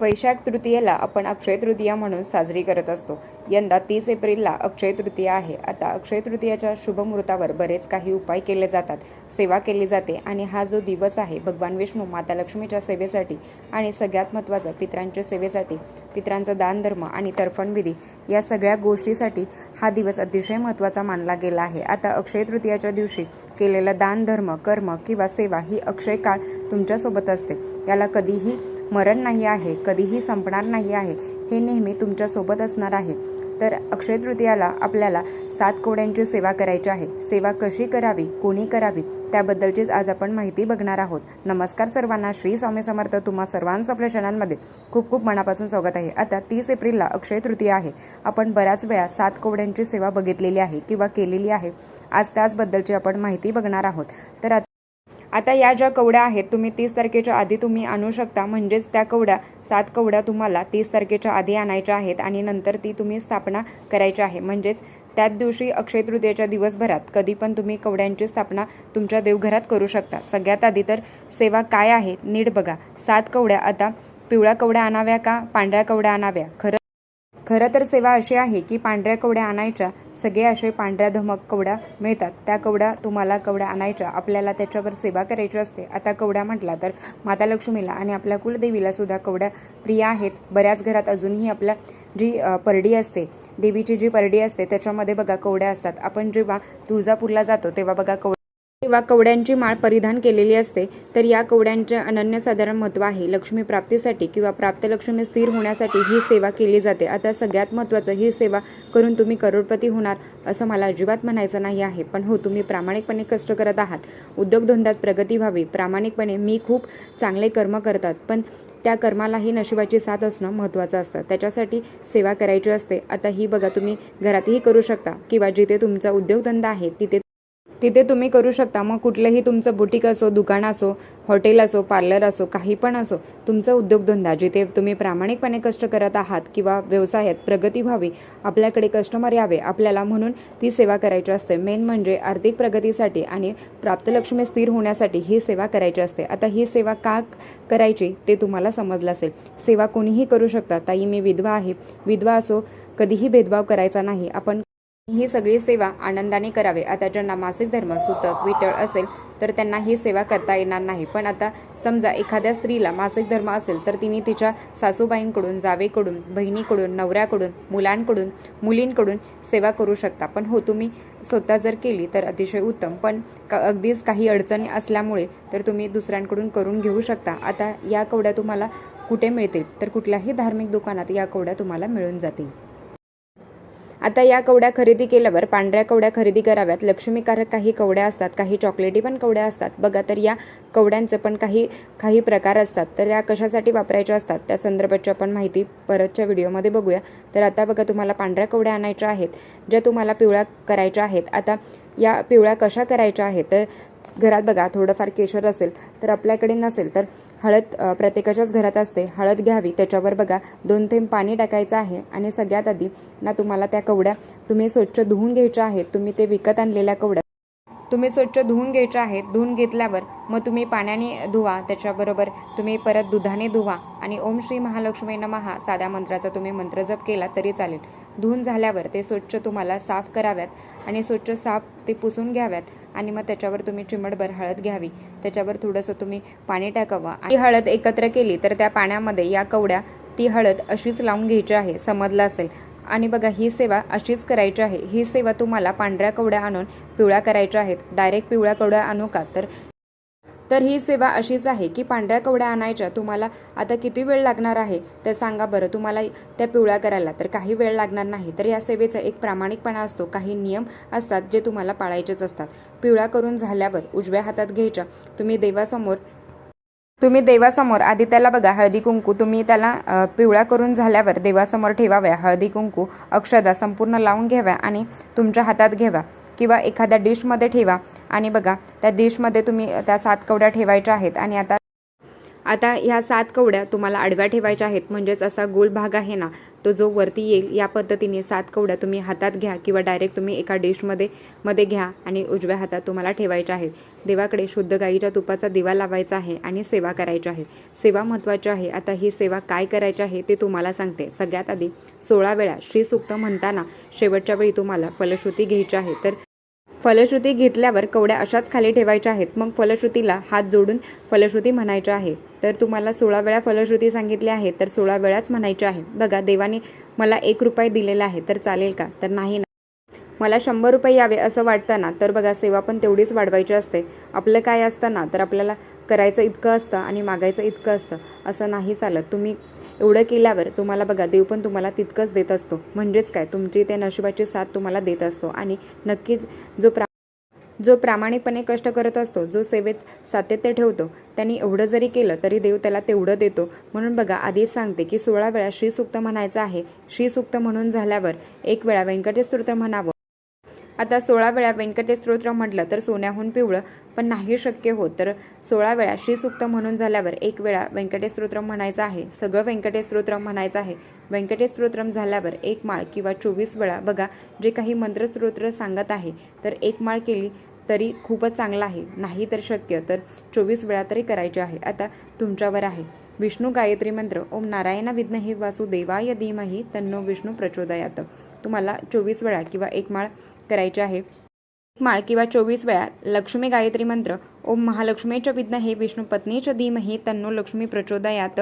वैशाख तृतीयेला आपण अक्षय तृतीया म्हणून साजरी करत असतो. यंदा तीस एप्रिलला अक्षय तृतीया आहे. आता अक्षय तृतीयाच्या शुभमुहूर्तावर बरेच काही उपाय केले जातात. सेवा केली जाते आणि हा जो दिवस आहे भगवान विष्णू माता लक्ष्मीच्या सेवेसाठी आणि सगळ्यात महत्त्वाचं पित्रांच्या सेवेसाठी पित्रांचा दानधर्म आणि तर्पणविधी या सगळ्या गोष्टीसाठी हा दिवस अतिशय महत्त्वाचा मानला गेला आहे. आता अक्षय तृतीयाच्या दिवशी केलेलं दान धर्म कर्म किंवा सेवा ही अक्षय काळ तुमच्यासोबत असते. याला कधीही मरण नाही आहे कधीही संपणार नाही आहे हे नेहमी तुमच्यासोबत असणार आहे. तर अक्षय तृतीयाला आपल्याला सात कोड्यांची सेवा करायची आहे. सेवा कशी करावी कोणी करावी त्याबद्दलचीच आज आपण माहिती बघणार आहोत. नमस्कार सर्वांना श्री स्वामी समर्थ तुम्हा सर्वांचं आपल्या चॅनलमध्ये खूप खूप मनापासून स्वागत आहे. आता तीस एप्रिलला अक्षय तृतीया आहे. आपण बऱ्याच वेळा सात कोड्यांची सेवा बघितलेली आहे किंवा केलेली आहे. आज त्याचबद्दलची आपण माहिती बघणार आहोत. तर आता आता या ज्या कवड्या आहेत तुम्ही तीस तारखेच्या आधी तुम्ही आणू शकता. म्हणजेच त्या कवड्या सात कवड्या तुम्हाला तीस तारखेच्या आधी आणायच्या आहेत आणि नंतर ती तुम्ही स्थापना करायची आहे. म्हणजेच त्याच दिवशी अक्षय तृतीयेच्या दिवसभरात कधी पण तुम्ही कवड्यांची स्थापना तुमच्या देवघरात करू शकता. सगळ्यात आधी तर सेवा काय आहे नीट बघा. सात कवड्या आता पिवळ्या कवड्या आणाव्या का पांढऱ्या कवड्या आणाव्या? खरं खरं तर सेवा अशी आहे की पांढऱ्या कवड्या आणायच्या सगळे असे पांढऱ्या धमक कवड्या मिळतात. त्या कवड्या तुम्हाला कवड्या आणायच्या आपल्याला त्याच्यावर सेवा करायची असते. आता कवड्या म्हटला तर माता लक्ष्मीला आणि आपल्या कुलदेवीला सुद्धा कवड्या प्रिय आहेत. बऱ्याच घरात अजूनही आपल्या जी परडी असते देवीची जी परडी असते त्याच्यामध्ये बघा कवड्या असतात. आपण जेव्हा तुळजापूरला जातो तेव्हा बघा कवड्या किंवा कवड्यांची माळ परिधान केलेली असते तर या कवड्यांचे अनन्यसाधारण महत्त्व आहे. लक्ष्मी प्राप्तीसाठी किंवा प्राप्त लक्ष्मी स्थिर होण्यासाठी ही सेवा केली जाते. आता सगळ्यात महत्त्वाचं ही सेवा करून तुम्ही करोडपती होणार असं मला अजिबात म्हणायचं नाही आहे. पण हो तुम्ही प्रामाणिकपणे कष्ट करत आहात. उद्योगधंद्यात प्रगती व्हावी. प्रामाणिकपणे मी खूप चांगले कर्म करतात पण त्या कर्मालाही नशिबाची साथ असणं महत्त्वाचं असतं. त्याच्यासाठी सेवा करायची असते. आता ही बघा तुम्ही घरातही करू शकता किंवा जिथे तुमचा उद्योगधंदा आहे तिथे तिथे तुम्ही करू शकता. मग कुठलंही तुमचं बुटीक असो दुकान असो हॉटेल असो पार्लर असो काही पण असो तुमचा उद्योगधंदा जिथे तुम्ही प्रामाणिकपणे कष्ट करत आहात किंवा व्यवसायात प्रगती व्हावी आपल्याकडे कस्टमर यावे आपल्याला म्हणून ती सेवा करायची असते. मेन म्हणजे आर्थिक प्रगतीसाठी आणि प्राप्तलक्ष्मी स्थिर होण्यासाठी ही सेवा करायची असते. आता ही सेवा का करायची ते तुम्हाला समजलं असेल. सेवा कोणीही करू शकता. ताई मी विधवा आहे. विधवा असो कधीही भेदभाव करायचा नाही. आपण ही सगळी सेवा आनंदाने करावे. आता ज्यांना मासिक धर्म सुतक विटळ असेल तर त्यांना ही सेवा करता येणार नाही. पण आता समजा एखाद्या स्त्रीला मासिक धर्म असेल तर तिने तिच्या सासूबाईंकडून जावेकडून बहिणीकडून नवऱ्याकडून मुलांकडून मुलींकडून सेवा करू शकता. पण हो तुम्ही स्वतः जर केली तर अतिशय उत्तम. पण का अगदीच काही अडचणी असल्यामुळे तर तुम्ही दुसऱ्यांकडून करून घेऊ शकता. आता या कवड्या तुम्हाला कुठे मिळतील? तर कुठल्याही धार्मिक दुकानात या कवड्या तुम्हाला मिळून जातील. आता या कवड्या खरेदी केल्यावर पांढऱ्या कवड्या खरेदी कराव्यात. लक्ष्मीकारक काही कवड्या असतात काही चॉकलेटी पण कवड्या असतात. बघा तर या कवड्यांचं पण काही काही प्रकार असतात. तर या कशासाठी वापरायच्या असतात? त्या संदर्भाची आपण माहिती परतच्या व्हिडिओमध्ये बघूया. तर आता बघा तुम्हाला पांढऱ्या कवड्या आणायच्या आहेत ज्या तुम्हाला पिवळ्या करायच्या आहेत. आता या पिवळ्या कशा करायच्या आहेत? तर घरात बघा थोडंफार केशर असेल तर आपल्याकडे नसेल तर हळद प्रत्येकाच्याच घरात असते. हळद घ्यावी. त्याच्यावर बघा दोन थेंब पाणी टाकायचं आहे आणि सगळ्यात आधी ना तुम्हाला त्या कवड्या तुम्ही स्वच्छ धुवून घ्यायच्या आहेत. तुम्ही ते विकत आणलेल्या कवड्या तुम्ही स्वच्छ धुवून घ्यायच्या आहेत. धुवून घेतल्यावर मग तुम्ही पाण्याने धुवा. त्याच्याबरोबर तुम्ही परत दुधाने धुवा आणि ओम श्री महालक्ष्मी नमहा साध्या मंत्राचा तुम्ही मंत्र जप केला तरी चालेल. धुवून झाल्यावर ते स्वच्छ तुम्हाला साफ कराव्यात आणि स्वच्छ साफ ते पुसून घ्याव्यात. आणि मग त्याच्यावर तुम्ही चिमटभर हळद घ्यावी. त्याच्यावर थोडंसं तुम्ही पाणी टाकावं. आणि हळद एकत्र केली तर त्या पाण्यामध्ये या कवड्या ती हळद अशीच लावून घ्यायची आहे समजलं असेल. आणि बघा ही सेवा अशीच करायची आहे. ही सेवा तुम्हाला पांढऱ्या कवड्या आणून पिवळ्या करायच्या आहेत. डायरेक्ट पिवळ्या कवड्या आणू का? तर तर ही सेवा अशीच आहे की पांढऱ्या कवड्या आणायच्या तुम्हाला आता किती वेळ लागणार आहे तर सांगा बरं. तुम्हाला त्या पिवळ्या करायला तर काही वेळ लागणार नाही. तर या सेवेचा एक प्रामाणिकपणा असतो. काही नियम असतात जे तुम्हाला पाळायचेच असतात. पिवळा करून झाल्यावर उजव्या हातात घ्यायच्या. तुम्ही देवासमोर तुम्ही देवासमोर आधी त्याला बघा हळदी कुंकू. तुम्ही त्याला पिवळा पिवळ्या करून झाल्यावर देवासमोर ठेवाव्या. हळदी कुंकू अक्षदा संपूर्ण लावून घ्याव्या आणि तुमच्या हातात घ्यावा किंवा एखाद्या डिशमध्ये ठेवा. आणि बघा त्या डिशमध्ये तुम्ही त्या सात कवड्या ठेवायच्या आहेत आणि आता आता ह्या सात कवड्या तुम्हाला आडव्या ठेवायच्या आहेत. म्हणजेच असा गोल भाग आहे ना तो जो वरती येईल या पद्धतीने सात कवड्या तुम्ही हातात घ्या किंवा डायरेक्ट तुम्ही एका डिशमध्ये मध्ये घ्या आणि उजव्या हातात तुम्हाला ठेवायच्या आहेत. देवाकडे शुद्ध गाईच्या तुपाचा दिवा लावायचा आहे आणि सेवा करायची आहे. सेवा महत्त्वाची आहे. आता ही सेवा काय करायची आहे ते तुम्हाला सांगते. सगळ्यात आधी सोळा वेळा श्रीसुक्त म्हणताना शेवटच्या वेळी तुम्हाला फलश्रुती घ्यायची आहे. तर फलश्रुती घेतल्यावर कवड्या अशाच खाली ठेवायच्या आहेत. मग फलश्रुतीला हात जोडून फलश्रुती म्हणायच्या आहे. तर तुम्हाला सोळा वेळा फलश्रुती सांगितली आहे तर सोळा वेळाच म्हणायची आहे. बघा देवाने मला एक रुपये दिलेला आहे तर चालेल का? तर नाही ना मला शंभर रुपये यावे असं वाटतं ना तर बघा सेवा पण तेवढीच वाढवायची असते. आपलं काय असतं ना तर आपल्याला करायचं इतकं असतं आणि मागायचं इतकं असतं असं नाही चालत. तुम्ही एवढं केल्यावर तुम्हाला बघा देव पण तुम्हाला तितकंच देत असतो. म्हणजेच काय? तुमची ते नशिबाची साथ तुम्हाला देत असतो. आणि नक्कीच जो प्रा जो प्रामाणिकपणे कष्ट करत असतो जो सेवेत सातत्य ठेवतो त्यांनी एवढं जरी केलं तरी देव त्याला तेवढं देतो. म्हणून बघा आधीच सांगते की सोळा वेळा श्रीसुक्त म्हणायचं आहे. श्रीसुक्त म्हणून झाल्यावर एक वेळा व्यंकटेश स्तोत्र म्हणावं आता सोळा वेळा व्यंकटेश स्तोत्र म्हटलं तर सोन्याहून पिवळं पण नाही शक्य होत. तर सोळा वेळा श्रीसुक्त म्हणून झाल्यावर एक वेळा व्यंकटेश स्तोत्र म्हणायचं आहे. सगळं व्यंकटेश स्तोत्र म्हणायचं आहे. व्यंकटेश स्तोत्रम झाल्यावर एक माळ किंवा चोवीस वेळा बघा जे काही मंत्रस्तोत्र सांगत आहे तर एक माळ केली तरी खूपच चांगला आहे. नाही तर शक्य. तर चोवीस वेळा तरी करायचे आहे. आता तुमच्यावर आहे. विष्णू गायत्री मंत्र ओम नारायण विद्महे वासुदेवाय धीमही तन्नो विष्णू प्रचोदयात. तुम्हाला चोवीस वेळा किंवा एक माळ करायची आहे. एक माळ किंवा चोवीस वेळा लक्ष्मी गायत्री मंत्र ओम महालक्ष्मीच्या विद्महे विष्णू पत्नीच्या धीमही तन्नो लक्ष्मी प्रचोदयात.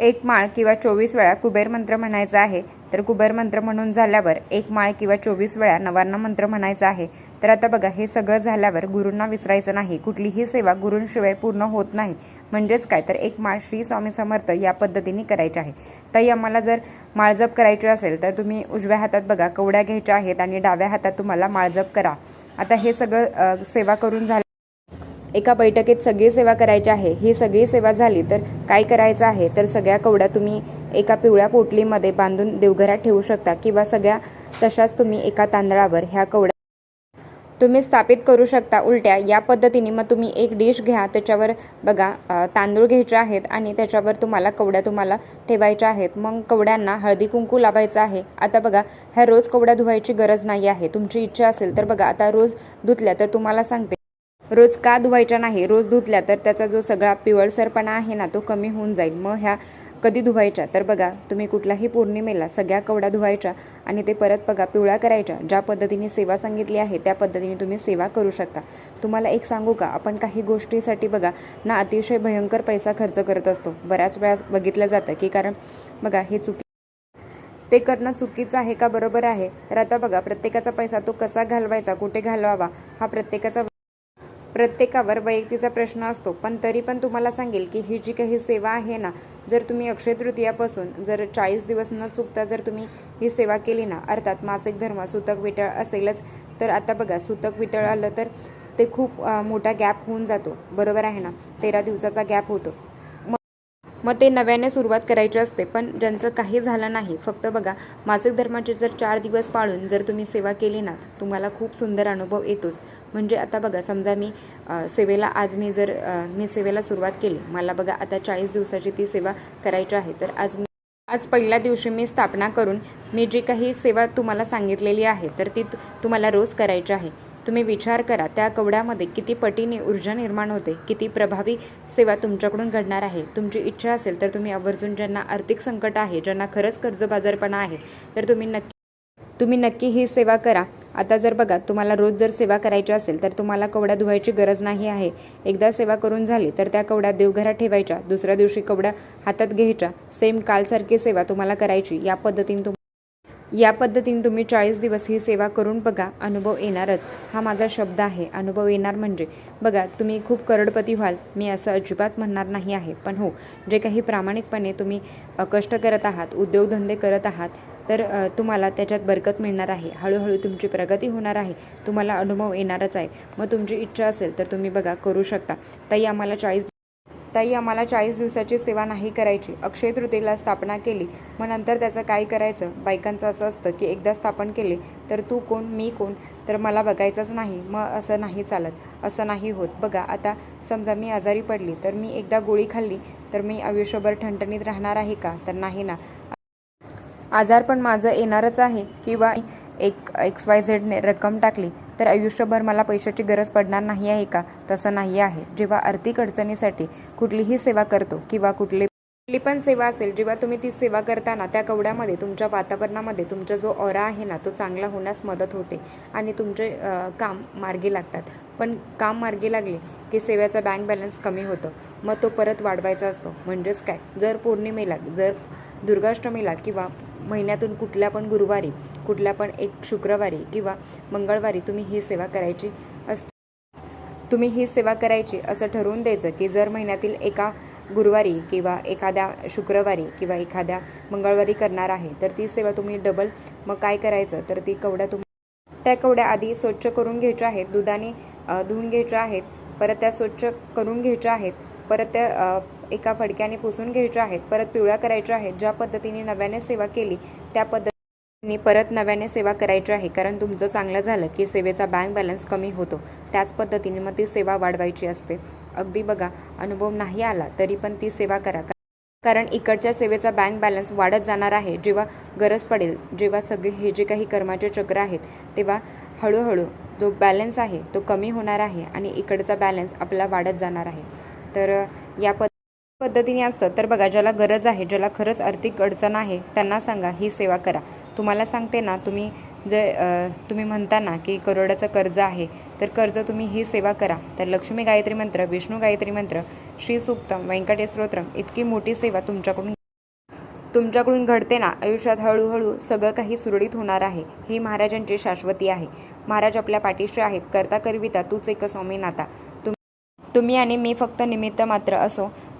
एक माळ किंवा चोवीस वेळा कुबेर मंत्र म्हणायचा आहे. तर कुबेर मंत्र म्हणून झाल्यावर एक माळ किंवा चोवीस वेळा नवान्न मंत्र म्हणायचा आहे. तर आता बघा हे सगळं झाल्यावर गुरूंना विसरायचं नाही. कुठलीही सेवा गुरूंशिवाय पूर्ण होत नाही. म्हणजेच काय? तर एक माळ श्री स्वामी समर्थ या पद्धतीने करायची आहे. ताई आम्हाला जर माळजप करायची असेल तर तुम्ही उजव्या हातात बघा कवड्या घ्यायच्या आहेत आणि डाव्या हातात तुम्हाला माळजप करा. आता हे सगळं सेवा करून झालं. एका बैठकीत सगळी सेवा करायची आहे. ही सगळी सेवा झाली तर काय करायचं आहे? तर सगळ्या कवड्या तुम्ही एका पिवळ्या पोटलीमध्ये बांधून देवघरात ठेवू शकता किंवा सगळ्या तशाच तुम्ही एका तांदळावर ह्या कवड्या तुम्ही स्थापित करू शकता उलट्या. या पद्धतीने मग तुम्ही एक डिश घ्या. त्याच्यावर बघा तांदूळ घ्यायचे आहेत आणि त्याच्यावर तुम्हाला कवड्या तुम्हाला ठेवायच्या आहेत. मग कवड्यांना हळदी कुंकू लावायचं आहे. आता बघा ह्या रोज कवड्या धुवायची गरज नाही आहे. तुमची इच्छा असेल तर बघा आता रोज धुतल्या तर तुम्हाला सांगते. रोज का धुवायच्या नाही? रोज धुतल्या तर त्याचा जो सगळा पिवळसरपणा आहे ना तो कमी होऊन जाईल. मग ह्या कधी धुवायच्या? तर बघा तुम्ही कुठल्याही पौर्णिमेला सगळ्या कवड्या धुवायच्या आणि ते परत बघा पिवळ्या करायच्या. ज्या पद्धतीने सेवा सांगितली आहे त्या पद्धतीने तुम्ही सेवा करू शकता. तुम्हाला एक सांगू का? आपण काही गोष्टीसाठी बघा ना अतिशय भयंकर पैसा खर्च करत असतो. बऱ्याच वेळा बघितलं जातं की कारण बघा हे चुकी ते करणं चुकीचं आहे का बरोबर आहे? तर आता बघा प्रत्येकाचा पैसा तो कसा घालवायचा कुठे घालवावा हा प्रत्येकाचा प्रत्येकावर वैयक्तीचा प्रश्न असतो. पण तरी पण तुम्हाला सांगेल की ही जी काही सेवा आहे ना जर तुम्ही अक्षय तृतीयापासून जर चाळीस दिवस न चुकता जर तुम्ही ही सेवा केली ना अर्थात मासिक धर्म सुतक विटळ असेलच तर आता बघा सुतक विटळ आलं तर ते खूप मोठा गॅप होऊन जातो. बरोबर आहे ना? तेरा दिवसाचा गॅप होतो. मग ते नव्याने सुरुवात करायची असते पण ज्यांचं काही झालं नाही फक्त बघा मासिक धर्माचे जर चार दिवस पाळून जर तुम्ही सेवा केली ना तुम्हाला खूप सुंदर अनुभव येतोच. म्हणजे आता बघा समजा मी सेवेला आज मी जर मी सेवेला सुरुवात केली मला बघा आता चाळीस दिवसाची ती सेवा करायची आहे तर आज मी आज पहिल्या दिवशी मी स्थापना करून मी जी काही सेवा तुम्हाला सांगितलेली आहे तर ती तु- तुम्हाला रोज करायची आहे. तुम्ही विचार करा त्या कवड्यामध्ये किती पटीने ऊर्जा निर्माण होते किती प्रभावी सेवा तुमच्याकडून घडणार आहे. तुमची इच्छा असेल तर तुम्ही आवर्जून ज्यांना आर्थिक संकट आहे ज्यांना खरंच कर्जबाजारपणा आहे तर तुम्ही नक्की तुम्ही नक्की ही सेवा करा. आता जर बघा तुम्हाला रोज जर सेवा करायची असेल तर तुम्हाला कवड्या धुवायची गरज नाही आहे. एकदा सेवा करून झाली तर त्या कवड्या देवघरात ठेवायच्या दुसऱ्या दिवशी कवड्या हातात घ्यायच्या. सेम कालसारखी सेवा तुम्हाला करायची या पद्धतीने तुम या पद्धतीने तुम्ही चाळीस दिवस ही सेवा करून बघा अनुभव येणारच. हा माझा शब्द आहे अनुभव येणार म्हणजे. बघा तुम्ही खूप करोडपती व्हाल मी असं अजिबात म्हणणार नाही आहे. पण हो जे काही प्रामाणिकपणे तुम्ही कष्ट करत आहात उद्योगधंदे करत आहात तर तुम्हाला त्याच्यात बरकत मिळणार आहे. हळूहळू तुमची प्रगती होणार आहे. तुम्हाला अनुभव येणारच आहे. मग तुमची इच्छा असेल तर तुम्ही बघा करू शकता. ताई आम्हाला चाळीस ताई आम्हाला चाळीस दिवसाची सेवा नाही करायची. अक्षय तृतीयेला स्थापना केली. मग नंतर त्याचं काय करायचं? बायकांचं असं असतं की एकदा स्थापन केले तर तू कोण मी कोण? तर मला बघायचंच नाही. मग असं नाही चालत. असं नाही होत. बघा आता समजा मी आजारी पडली तर मी एकदा गोळी खाल्ली तर मी आयुष्यभर ठणठणीत राहणार आहे का? तर नाही ना. आजार पण माझं येणारच आहे. किंवा एक एक्स वाय झेडने रक्कम टाकली तर आयुष्यभर मला पैशाची गरज पडणार नाही आहे का? तसं नाही आहे. जेव्हा आर्थिक अडचणीसाठी कुठलीही सेवा करतो किंवा कुठली कुठली पण सेवा असेल जेव्हा तुम्ही ती सेवा करताना त्या कवड्यामध्ये तुमच्या वातावरणामध्ये तुमचा जो ऑरा आहे ना तो चांगला होण्यास मदत होते आणि तुमचे काम मार्गी लागतात. पण काम मार्गी लागले की सेवेचा बँक बॅलन्स कमी होतं. मग तो परत वाढवायचा असतो. म्हणजेच काय? जर पौर्णिमेला जर दुर्गाष्टमीला किंवा महिन्यातून कुठल्या पण गुरुवारी कुठल्या पण एक शुक्रवारी किंवा मंगळवारी तुम्ही ही सेवा करायची असते. तुम्ही ही सेवा करायची असं ठरवून द्यायचं की जर महिन्यातील एका गुरुवारी किंवा एखाद्या शुक्रवारी किंवा एखाद्या मंगळवारी करणार आहे तर ती सेवा तुम्ही डबल मग काय करायचं? तर ती कवड्या तुम्ही त्या कवड्या आधी स्वच्छ करून घ्यायच्या आहेत दुधाने धुवून घ्यायच्या आहेत परत त्या स्वच्छ करून घ्यायच्या आहेत परत त्या एका फडक्याने पुसून घ्यायच्या आहेत परत पिवळ्या करायच्या आहेत. ज्या पद्धतीने नव्याने सेवा केली त्या पद्धतीने परत नव्याने सेवा करायची आहे. कारण तुमचं चांगलं झालं की सेवेचा बँक बॅलन्स कमी होतो. त्याच पद्धतीने मग ती सेवा वाढवायची असते. अगदी बघा अनुभव नाही आला तरी पण ती सेवा करा. कारण इकडच्या सेवेचा बँक बॅलन्स वाढत जाणार आहे. जेव्हा गरज पडेल जेव्हा सगळे हे जे काही कर्माचे चक्र आहेत तेव्हा हळूहळू जो बॅलन्स आहे तो कमी होणार आहे आणि इकडचा बॅलन्स आपला वाढत जाणार आहे. तर या पद पद्धतीने असतं. तर बघा ज्याला गरज आहे ज्याला खरंच आर्थिक अडचण आहे त्यांना सांगा ही सेवा करा. तुम्हाला सांगते ना तुम्ही जे तुम्ही म्हणता ना की करोडाचं कर्ज आहे तर कर्ज तुम्ही ही सेवा करा. तर लक्ष्मी गायत्री मंत्र विष्णू गायत्री मंत्र श्री सुक्तम व्यंकटेश इतकी मोठी सेवा तुमच्याकडून तुमच्याकडून घडते ना. आयुष्यात हळूहळू सगळं काही सुरळीत होणार आहे. ही महाराजांची शाश्वती आहे. महाराज आपल्या पाठीशी आहेत. करता करविता तूच एक स्वामी नाता तुम तुम्ही आणि मी फक्त निमित्त मात्र असो.